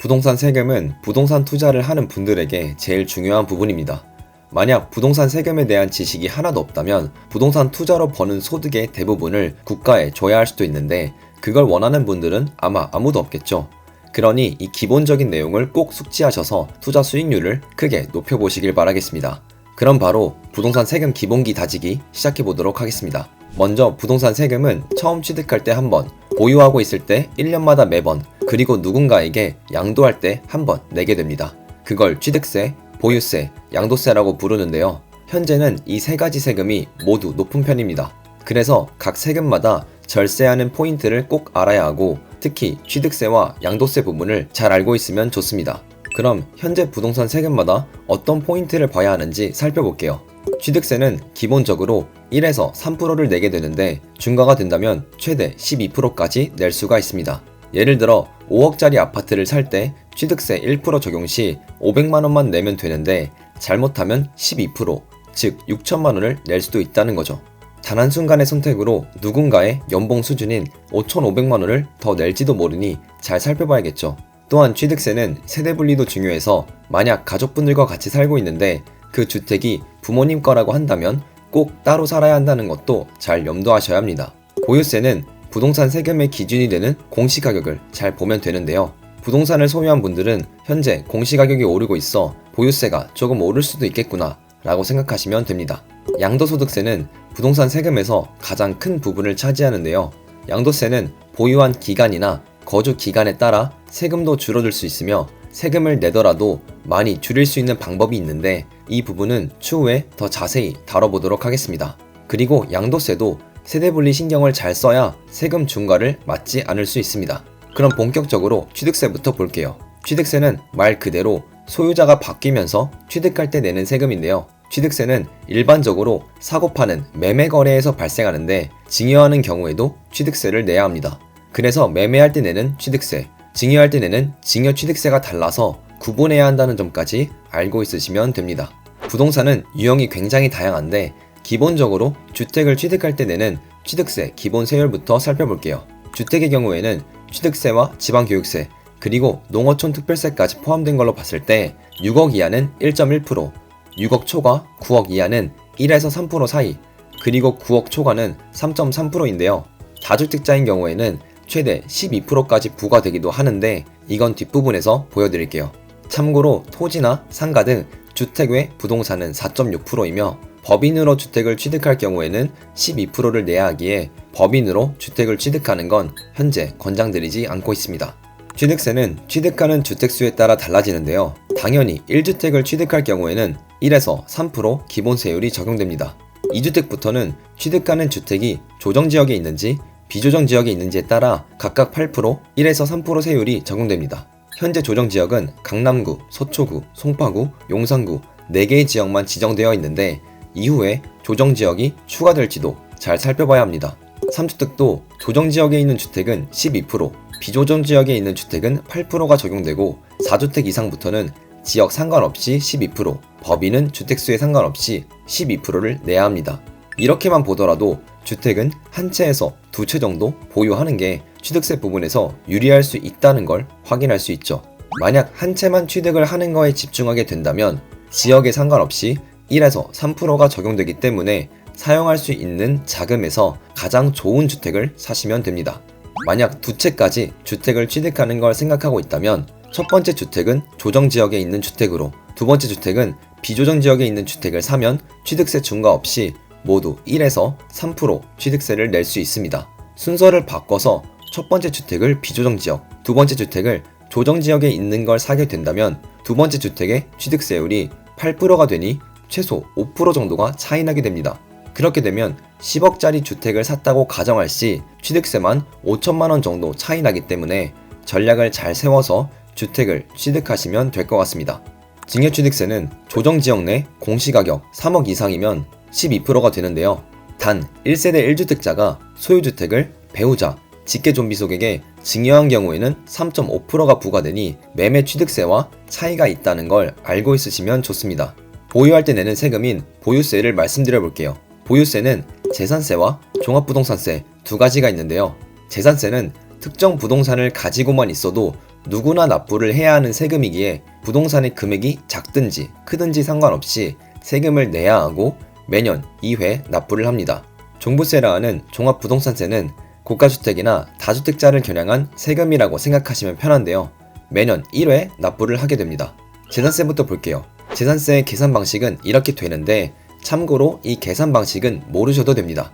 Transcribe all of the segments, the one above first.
부동산 세금은 부동산 투자를 하는 분들에게 제일 중요한 부분입니다. 만약 부동산 세금에 대한 지식이 하나도 없다면 부동산 투자로 버는 소득의 대부분을 국가에 줘야 할 수도 있는데 그걸 원하는 분들은 아마 아무도 없겠죠. 그러니 이 기본적인 내용을 꼭 숙지하셔서 투자 수익률을 크게 높여보시길 바라겠습니다. 그럼 바로 부동산 세금 기본기 다지기 시작해 보도록 하겠습니다. 먼저 부동산 세금은 처음 취득할 때 한 번, 보유하고 있을 때 1년마다 매번, 그리고 누군가에게 양도할 때 한 번 내게 됩니다. 그걸 취득세, 보유세, 양도세라고 부르는데요. 현재는 이 세 가지 세금이 모두 높은 편입니다. 그래서 각 세금마다 절세하는 포인트를 꼭 알아야 하고 특히 취득세와 양도세 부분을 잘 알고 있으면 좋습니다. 그럼 현재 부동산 세금마다 어떤 포인트를 봐야 하는지 살펴볼게요. 취득세는 기본적으로 1에서 3%를 내게 되는데 중과가 된다면 최대 12%까지 낼 수가 있습니다. 예를 들어 5억짜리 아파트를 살 때 취득세 1% 적용 시 500만 원만 내면 되는데 잘못하면 12%, 즉 6천만 원을 낼 수도 있다는 거죠. 단 한순간의 선택으로 누군가의 연봉 수준인 5,500만 원을 더 낼지도 모르니 잘 살펴봐야겠죠. 또한 취득세는 세대 분리도 중요해서 만약 가족분들과 같이 살고 있는데 그 주택이 부모님 거라고 한다면 꼭 따로 살아야 한다는 것도 잘 염두하셔야 합니다. 보유세는 부동산 세금의 기준이 되는 공시가격을 잘 보면 되는데요. 부동산을 소유한 분들은 현재 공시가격이 오르고 있어 보유세가 조금 오를 수도 있겠구나 라고 생각하시면 됩니다. 양도소득세는 부동산 세금에서 가장 큰 부분을 차지하는데요. 양도세는 보유한 기간이나 거주 기간에 따라 세금도 줄어들 수 있으며 세금을 내더라도 많이 줄일 수 있는 방법이 있는데 이 부분은 추후에 더 자세히 다뤄보도록 하겠습니다. 그리고 양도세도 세대분리 신경을 잘 써야 세금 중과를 맞지 않을 수 있습니다. 그럼 본격적으로 취득세부터 볼게요. 취득세는 말 그대로 소유자가 바뀌면서 취득할 때 내는 세금인데요. 취득세는 일반적으로 사고 파는 매매 거래에서 발생하는데 증여하는 경우에도 취득세를 내야 합니다. 그래서 매매할 때 내는 취득세, 증여할 때 내는 증여 취득세가 달라서 구분해야 한다는 점까지 알고 있으시면 됩니다. 부동산은 유형이 굉장히 다양한데 기본적으로 주택을 취득할 때 내는 취득세 기본 세율부터 살펴볼게요. 주택의 경우에는 취득세와 지방교육세, 그리고 농어촌 특별세까지 포함된 걸로 봤을 때 6억 이하는 1.1%, 6억 초과 9억 이하는 1에서 3% 사이, 그리고 9억 초과는 3.3%인데요. 다주택자인 경우에는 최대 12%까지 부과되기도 하는데 이건 뒷부분에서 보여드릴게요. 참고로 토지나 상가 등 주택 외 부동산은 4.6%이며 법인으로 주택을 취득할 경우에는 12%를 내야 하기에 법인으로 주택을 취득하는 건 현재 권장드리지 않고 있습니다. 취득세는 취득하는 주택수에 따라 달라지는데요. 당연히 1주택을 취득할 경우에는 1에서 3% 기본세율이 적용됩니다. 2주택부터는 취득하는 주택이 조정지역에 있는지 비조정 지역에 있는지에 따라 각각 8%, 1에서 3% 세율이 적용됩니다. 현재 조정 지역은 강남구, 서초구, 송파구, 용산구 4개의 지역만 지정되어 있는데 이후에 조정 지역이 추가될지도 잘 살펴봐야 합니다. 3주택도 조정 지역에 있는 주택은 12%, 비조정 지역에 있는 주택은 8%가 적용되고 4주택 이상부터는 지역 상관없이 12%, 법인은 주택수에 상관없이 12%를 내야 합니다. 이렇게만 보더라도 주택은 한 채에서 두 채 정도 보유하는 게 취득세 부분에서 유리할 수 있다는 걸 확인할 수 있죠. 만약 한 채만 취득을 하는 거에 집중하게 된다면 지역에 상관없이 1에서 3%가 적용되기 때문에 사용할 수 있는 자금에서 가장 좋은 주택을 사시면 됩니다. 만약 두 채까지 주택을 취득하는 걸 생각하고 있다면 첫 번째 주택은 조정 지역에 있는 주택으로 두 번째 주택은 비조정 지역에 있는 주택을 사면 취득세 중과 없이 모두 1에서 3% 취득세를 낼 수 있습니다. 순서를 바꿔서 첫 번째 주택을 비조정 지역, 두 번째 주택을 조정 지역에 있는 걸 사게 된다면 두 번째 주택의 취득세율이 8%가 되니 최소 5% 정도가 차이 나게 됩니다. 그렇게 되면 10억짜리 주택을 샀다고 가정할 시 취득세만 5천만 원 정도 차이 나기 때문에 전략을 잘 세워서 주택을 취득하시면 될 것 같습니다. 증여취득세는 조정 지역 내 공시가격 3억 이상이면 12%가 되는데요. 단 1세대 1주택자가 소유주택을 배우자, 직계존비속에게 증여한 경우에는 3.5%가 부과되니 매매 취득세와 차이가 있다는 걸 알고 있으시면 좋습니다. 보유할 때 내는 세금인 보유세를 말씀드려 볼게요. 보유세는 재산세와 종합부동산세 두 가지가 있는데요. 재산세는 특정 부동산을 가지고만 있어도 누구나 납부를 해야 하는 세금이기에 부동산의 금액이 작든지 크든지 상관없이 세금을 내야 하고 매년 2회 납부를 합니다. 종부세라 하는 종합부동산세는 고가주택이나 다주택자를 겨냥한 세금이라고 생각하시면 편한데요. 매년 1회 납부를 하게 됩니다. 재산세부터 볼게요. 재산세의 계산 방식은 이렇게 되는데 참고로 이 계산 방식은 모르셔도 됩니다.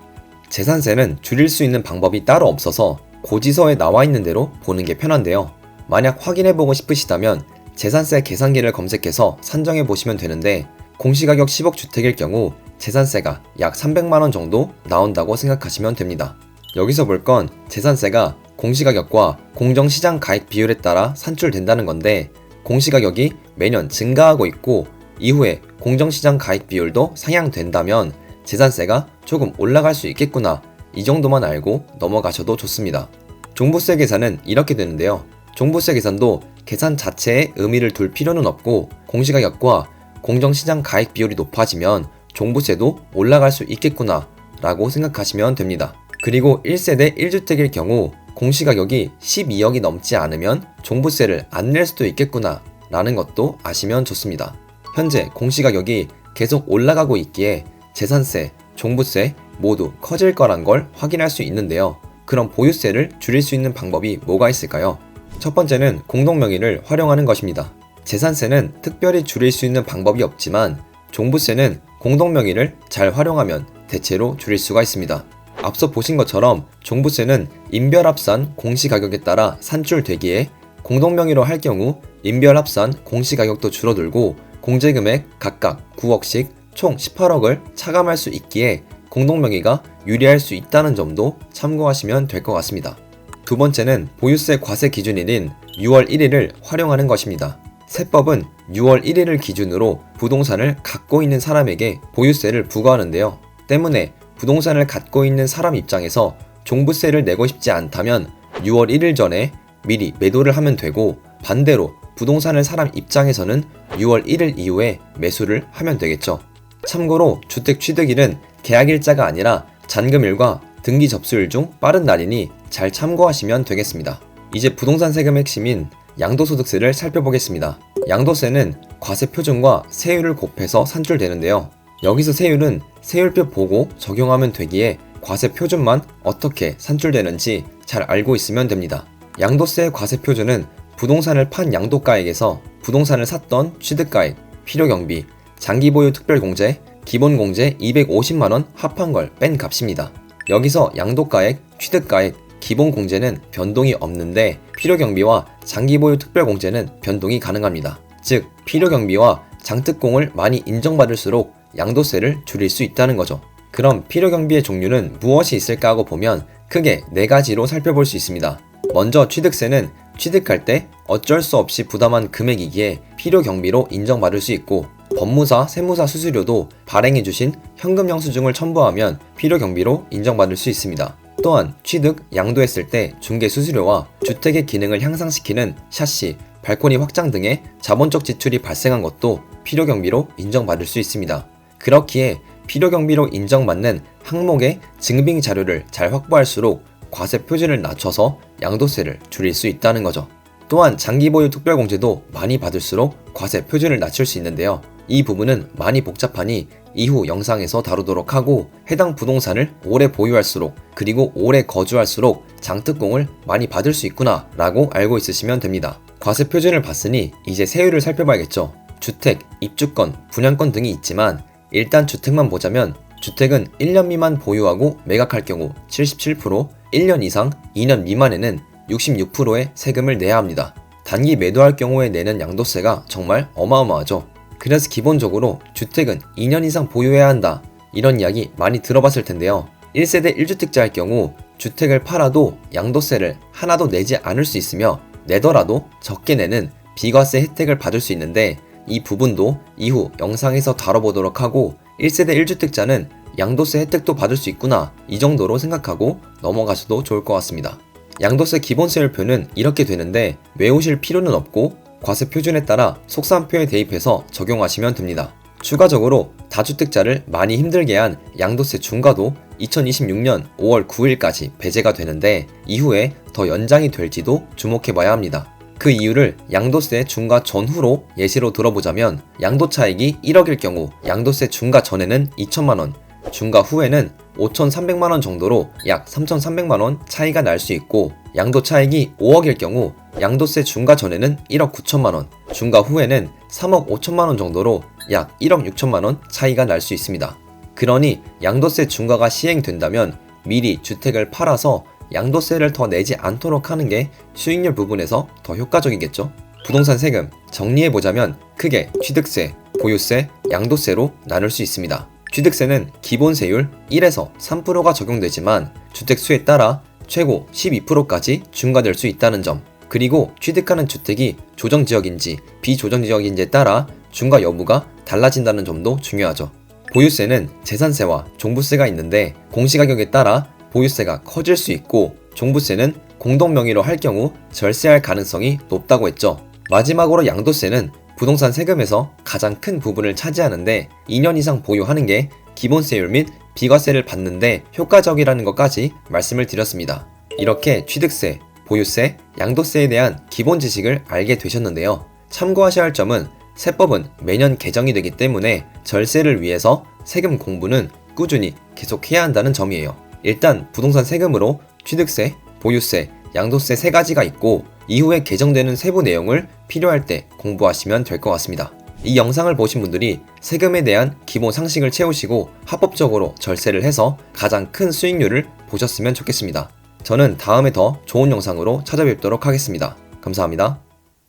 재산세는 줄일 수 있는 방법이 따로 없어서 고지서에 나와 있는 대로 보는 게 편한데요. 만약 확인해보고 싶으시다면 재산세 계산기를 검색해서 산정해 보시면 되는데 공시가격 10억 주택일 경우 재산세가 약 300만원 정도 나온다고 생각하시면 됩니다. 여기서 볼 건 재산세가 공시가격과 공정시장 가액 비율에 따라 산출된다는 건데 공시가격이 매년 증가하고 있고 이후에 공정시장 가액 비율도 상향된다면 재산세가 조금 올라갈 수 있겠구나 이 정도만 알고 넘어가셔도 좋습니다. 종부세 계산은 이렇게 되는데요. 종부세 계산도 계산 자체에 의미를 둘 필요는 없고 공시가격과 공정시장 가액 비율이 높아지면 종부세도 올라갈 수 있겠구나 라고 생각하시면 됩니다. 그리고 1세대 1주택일 경우 공시가격이 12억이 넘지 않으면 종부세를 안 낼 수도 있겠구나 라는 것도 아시면 좋습니다. 현재 공시가격이 계속 올라가고 있기에 재산세, 종부세 모두 커질 거란 걸 확인할 수 있는데요. 그럼 보유세를 줄일 수 있는 방법이 뭐가 있을까요? 첫 번째는 공동명의를 활용하는 것입니다. 재산세는 특별히 줄일 수 있는 방법이 없지만 종부세는 공동 명의를 잘 활용하면 대체로 줄일 수가 있습니다. 앞서 보신 것처럼 종부세는 인별합산 공시가격에 따라 산출되기에 공동 명의로 할 경우 인별합산 공시가격도 줄어들고 공제금액 각각 9억씩 총 18억을 차감할 수 있기에 공동 명의가 유리할 수 있다는 점도 참고하시면 될 것 같습니다. 두 번째는 보유세 과세 기준일인 6월 1일을 활용하는 것입니다. 세법은 6월 1일을 기준으로 부동산을 갖고 있는 사람에게 보유세를 부과하는데요. 때문에 부동산을 갖고 있는 사람 입장에서 종부세를 내고 싶지 않다면 6월 1일 전에 미리 매도를 하면 되고 반대로 부동산을 사람 입장에서는 6월 1일 이후에 매수를 하면 되겠죠. 참고로 주택 취득일은 계약일자가 아니라 잔금일과 등기 접수일 중 빠른 날이니 잘 참고하시면 되겠습니다. 이제 부동산 세금 핵심인 양도소득세를 살펴보겠습니다. 양도세는 과세 표준과 세율을 곱해서 산출되는데요. 여기서 세율은 세율표 보고 적용하면 되기에 과세 표준만 어떻게 산출되는지 잘 알고 있으면 됩니다. 양도세 과세 표준은 부동산을 판 양도가액에서 부동산을 샀던 취득가액, 필요경비, 장기보유 특별공제, 기본공제 250만원 합한 걸 뺀 값입니다. 여기서 양도가액, 취득가액, 기본공제는 변동이 없는데 필요경비와 장기보유 특별공제는 변동이 가능합니다. 즉, 필요 경비와 장특공을 많이 인정받을수록 양도세를 줄일 수 있다는 거죠. 그럼 필요 경비의 종류는 무엇이 있을까 하고 보면 크게 네 가지로 살펴볼 수 있습니다. 먼저 취득세는 취득할 때 어쩔 수 없이 부담한 금액이기에 필요 경비로 인정받을 수 있고 법무사, 세무사 수수료도 발행해주신 현금 영수증을 첨부하면 필요 경비로 인정받을 수 있습니다. 또한 취득, 양도했을 때 중개 수수료와 주택의 기능을 향상시키는 샤시, 발코니 확장 등의 자본적 지출이 발생한 것도 필요 경비로 인정받을 수 있습니다. 그렇기에 필요 경비로 인정받는 항목의 증빙 자료를 잘 확보할수록 과세 표준을 낮춰서 양도세를 줄일 수 있다는 거죠. 또한 장기 보유 특별공제도 많이 받을수록 과세 표준을 낮출 수 있는데요. 이 부분은 많이 복잡하니 이후 영상에서 다루도록 하고 해당 부동산을 오래 보유할수록 그리고 오래 거주할수록 장특공을 많이 받을 수 있구나 라고 알고 있으시면 됩니다. 과세 표준을 봤으니 이제 세율을 살펴봐야겠죠. 주택, 입주권, 분양권 등이 있지만 일단 주택만 보자면 주택은 1년 미만 보유하고 매각할 경우 77%, 1년 이상 2년 미만에는 66%의 세금을 내야 합니다. 단기 매도할 경우에 내는 양도세가 정말 어마어마하죠. 그래서 기본적으로 주택은 2년 이상 보유해야 한다. 이런 이야기 많이 들어봤을 텐데요. 1세대 1주택자일 경우 주택을 팔아도 양도세를 하나도 내지 않을 수 있으며 내더라도 적게 내는 비과세 혜택을 받을 수 있는데 이 부분도 이후 영상에서 다뤄보도록 하고 1세대 1주택자는 양도세 혜택도 받을 수 있구나 이 정도로 생각하고 넘어가셔도 좋을 것 같습니다. 양도세 기본세율표는 이렇게 되는데 외우실 필요는 없고 과세 표준에 따라 속산표에 대입해서 적용하시면 됩니다. 추가적으로 다주택자를 많이 힘들게 한 양도세 중과도 2026년 5월 9일까지 배제가 되는데 이후에 더 연장이 될지도 주목해 봐야 합니다. 그 이유를 양도세 중과 전후로 예시로 들어보자면 양도 차익이 1억일 경우 양도세 중과 전에는 2천만 원, 중과 후에는 5,300만 원 정도로 약 3,300만 원 차이가 날 수 있고 양도 차익이 5억일 경우 양도세 중과 전에는 1억 9천만 원, 중과 후에는 3억 5천만 원 정도로 약 1억 6천만 원 차이가 날 수 있습니다. 그러니 양도세 중과가 시행된다면 미리 주택을 팔아서 양도세를 더 내지 않도록 하는 게 수익률 부분에서 더 효과적이겠죠. 부동산 세금 정리해보자면 크게 취득세, 보유세, 양도세로 나눌 수 있습니다. 취득세는 기본 세율 1에서 3%가 적용되지만 주택수에 따라 최고 12%까지 중과될 수 있다는 점, 그리고 취득하는 주택이 조정 지역인지 비조정 지역인지에 따라 중과 여부가 달라진다는 점도 중요하죠. 보유세는 재산세와 종부세가 있는데 공시가격에 따라 보유세가 커질 수 있고 종부세는 공동 명의로 할 경우 절세할 가능성이 높다고 했죠. 마지막으로 양도세는 부동산 세금에서 가장 큰 부분을 차지하는데 2년 이상 보유하는 게 기본세율 및 비과세를 받는데 효과적이라는 것까지 말씀을 드렸습니다. 이렇게 취득세, 보유세, 양도세에 대한 기본 지식을 알게 되셨는데요. 참고하셔야 할 점은 세법은 매년 개정이 되기 때문에 절세를 위해서 세금 공부는 꾸준히 계속해야 한다는 점이에요. 일단 부동산 세금으로 취득세, 보유세, 양도세 세 가지가 있고 이후에 개정되는 세부 내용을 필요할 때 공부하시면 될 것 같습니다. 이 영상을 보신 분들이 세금에 대한 기본 상식을 채우시고 합법적으로 절세를 해서 가장 큰 수익률을 보셨으면 좋겠습니다. 저는 다음에 더 좋은 영상으로 찾아뵙도록 하겠습니다. 감사합니다.